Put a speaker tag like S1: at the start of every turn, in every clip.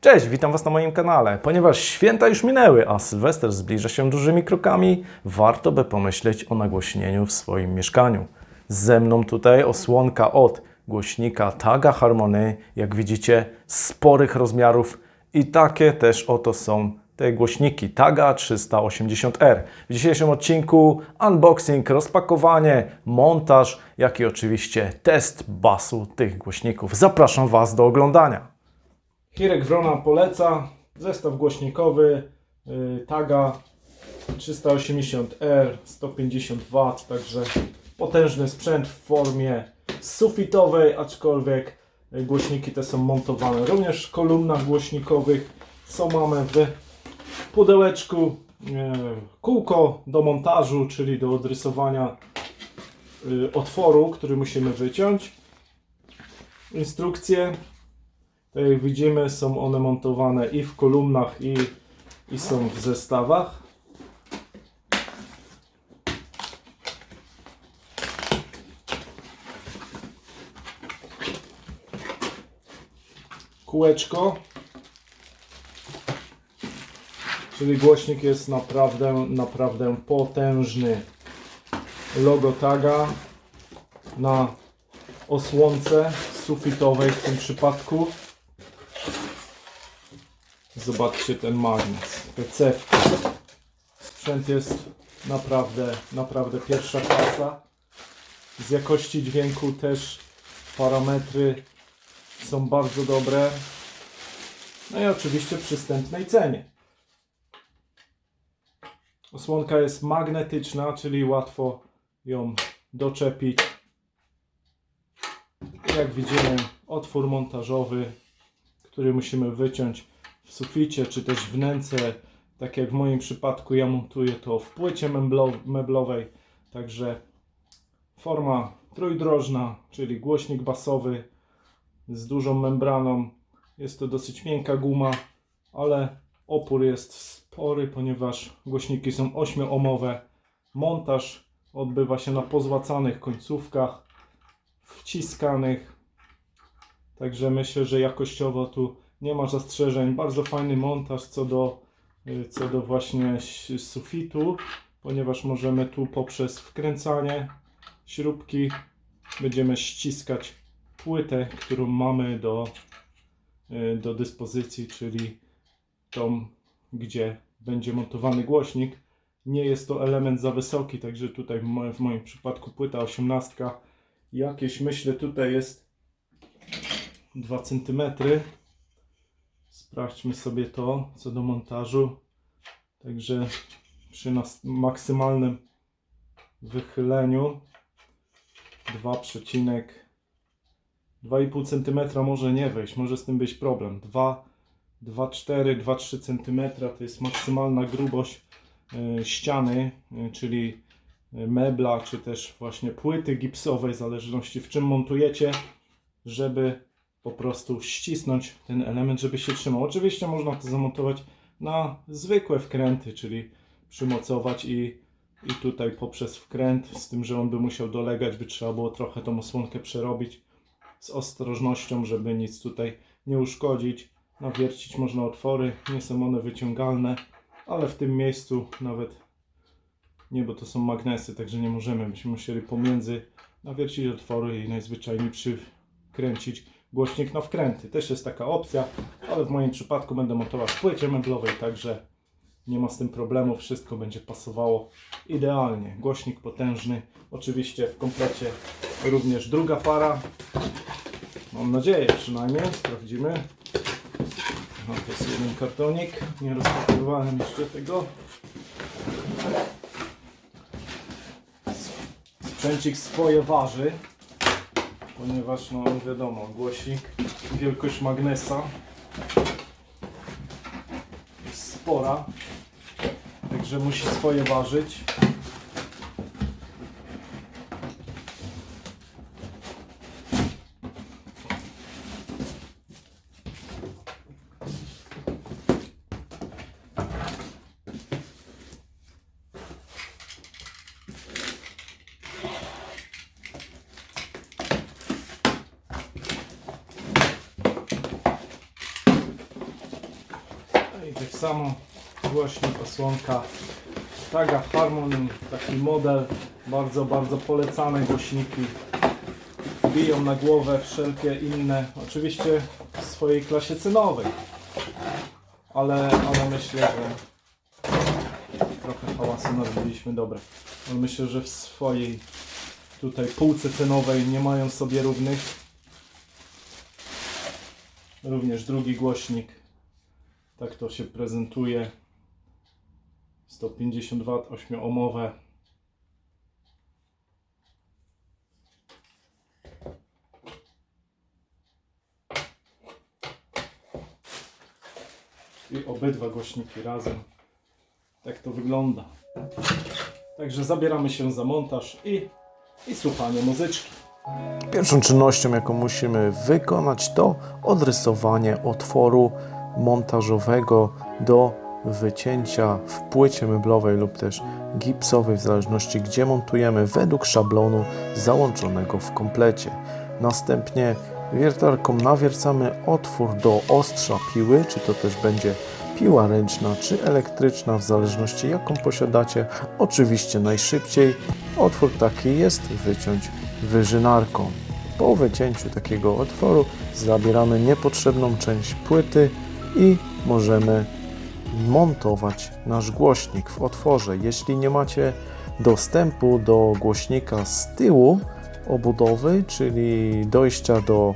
S1: Cześć, witam Was na moim kanale. Ponieważ święta już minęły, a Sylwester zbliża się dużymi krokami, warto by pomyśleć o nagłośnieniu w swoim mieszkaniu. Ze mną tutaj osłonka od głośnika Taga Harmony, jak widzicie, sporych rozmiarów i takie też oto są te głośniki Taga 380R. W dzisiejszym odcinku unboxing, rozpakowanie, montaż, jak i oczywiście test basu tych głośników. Zapraszam Was do oglądania. Hirek Wrona poleca zestaw głośnikowy y, Taga 380R 150 W, także potężny sprzęt w formie sufitowej, aczkolwiek głośniki te są montowane również w kolumnach głośnikowych. Co mamy w pudełeczku? Y, Kółko do montażu, czyli do odrysowania y, otworu, który musimy wyciąć. Instrukcje jak widzimy, są one montowane i w kolumnach, i, i są w zestawach. Kółeczko. Czyli głośnik jest naprawdę, naprawdę potężny. Logo taga na osłonce sufitowej w tym przypadku. Zobaczcie ten magnes, te cewki. Sprzęt jest naprawdę, naprawdę pierwsza klasa. Z jakości dźwięku też parametry są bardzo dobre. No i oczywiście przystępnej cenie. Osłonka jest magnetyczna, czyli łatwo ją doczepić. Jak widzimy, otwór montażowy, który musimy wyciąć w suficie, czy też w wnęce. Tak jak w moim przypadku, ja montuję to w płycie meblo- meblowej. Także forma trójdrożna, czyli głośnik basowy z dużą membraną. Jest to dosyć miękka guma, ale opór jest spory, ponieważ głośniki są 8-omowe. Montaż odbywa się na pozłacanych końcówkach, wciskanych. Także myślę, że jakościowo tu nie ma zastrzeżeń. Bardzo fajny montaż co do, y, co do właśnie sufitu, ponieważ możemy tu poprzez wkręcanie śrubki będziemy ściskać płytę, którą mamy do, y, do dyspozycji, czyli tą, gdzie będzie montowany głośnik. Nie jest to element za wysoki, także tutaj w moim, przypadku płyta 18 jakieś myślę tutaj jest 2 cm. Sprawdźmy sobie to co do montażu. Także przy maksymalnym wychyleniu 2,2,5 cm może nie wejść, może z tym być problem. 2, 2,4, 2,3 cm to jest maksymalna grubość e, ściany, e, czyli e, mebla, czy też właśnie płyty gipsowej, w zależności w czym montujecie, żeby po prostu ścisnąć ten element, żeby się trzymał. Oczywiście można to zamontować na zwykłe wkręty, czyli przymocować i, i tutaj poprzez wkręt, z tym, że on by musiał dolegać, by trzeba było trochę tą osłonkę przerobić z ostrożnością, żeby nic tutaj nie uszkodzić. Nawiercić można otwory, nie są one wyciągalne, ale w tym miejscu nawet nie, bo to są magnesy, także nie możemy. Byśmy musieli pomiędzy nawiercić otwory i najzwyczajniej przykręcić głośnik na wkręty. Też jest taka opcja, ale w moim przypadku będę montował w płycie meblowej, także nie ma z tym problemu. Wszystko będzie pasowało idealnie. Głośnik potężny. Oczywiście w komplecie również druga para. Mam nadzieję przynajmniej. Sprawdzimy. No, to jest jeden kartonik. Nie rozpakowałem jeszcze tego. Sprzęcik swoje waży ponieważ no wiadomo, głosik, wielkość magnesa jest spora, także musi swoje ważyć. Samo głośnik, osłonka. Taga Harmony, taki model, bardzo, bardzo polecane głośniki. Biją na głowę wszelkie inne, oczywiście w swojej klasie cenowej. Ale, ale myślę, że trochę hałasu narobiliśmy, dobre. Ale myślę, że w swojej tutaj półce cenowej nie mają sobie równych. Również drugi głośnik. Tak to się prezentuje. 150 W 8-ohmowe. I obydwa głośniki razem. Tak to wygląda. Także zabieramy się za montaż i, i słuchanie muzyczki.
S2: Pierwszą czynnością, jaką musimy wykonać, to odrysowanie otworu montażowego do wycięcia w płycie meblowej lub też gipsowej, w zależności gdzie montujemy, według szablonu załączonego w komplecie. Następnie wiertarką nawiercamy otwór do ostrza piły, czy to też będzie piła ręczna czy elektryczna, w zależności jaką posiadacie. Oczywiście najszybciej otwór taki jest wyciąć wyżynarką. Po wycięciu takiego otworu zabieramy niepotrzebną część płyty i możemy montować nasz głośnik w otworze. Jeśli nie macie dostępu do głośnika z tyłu obudowy, czyli dojścia do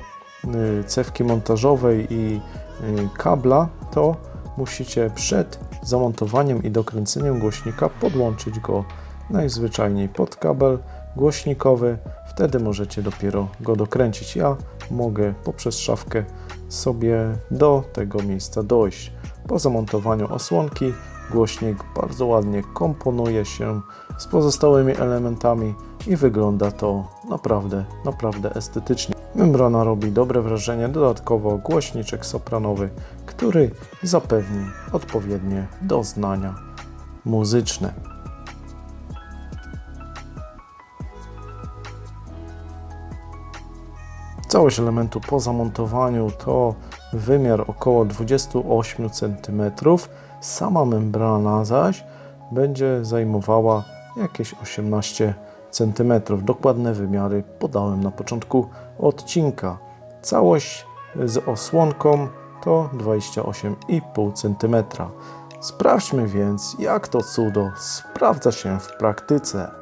S2: y, cewki montażowej i y, kabla, to musicie przed zamontowaniem i dokręceniem głośnika podłączyć go najzwyczajniej pod kabel głośnikowy. Wtedy możecie dopiero go dokręcić. Ja mogę poprzez szafkę sobie do tego miejsca dojść. Po zamontowaniu osłonki głośnik bardzo ładnie komponuje się z pozostałymi elementami i wygląda to naprawdę, naprawdę estetycznie. Membrana robi dobre wrażenie, dodatkowo głośniczek sopranowy, który zapewni odpowiednie doznania muzyczne. Całość elementu po zamontowaniu to wymiar około 28 cm. Sama membrana zaś będzie zajmowała jakieś 18 cm. Dokładne wymiary podałem na początku odcinka. Całość z osłonką to 28,5 cm. Sprawdźmy więc, jak to cudo sprawdza się w praktyce.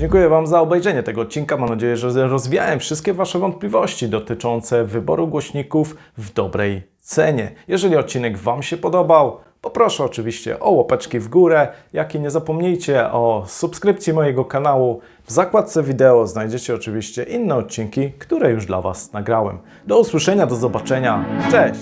S1: Dziękuję Wam za obejrzenie tego odcinka. Mam nadzieję, że rozwiałem wszystkie Wasze wątpliwości dotyczące wyboru głośników w dobrej cenie. Jeżeli odcinek Wam się podobał, poproszę oczywiście o łapeczki w górę, jak i nie zapomnijcie o subskrypcji mojego kanału. W zakładce wideo znajdziecie oczywiście inne odcinki, które już dla Was nagrałem. Do usłyszenia, do zobaczenia. Cześć!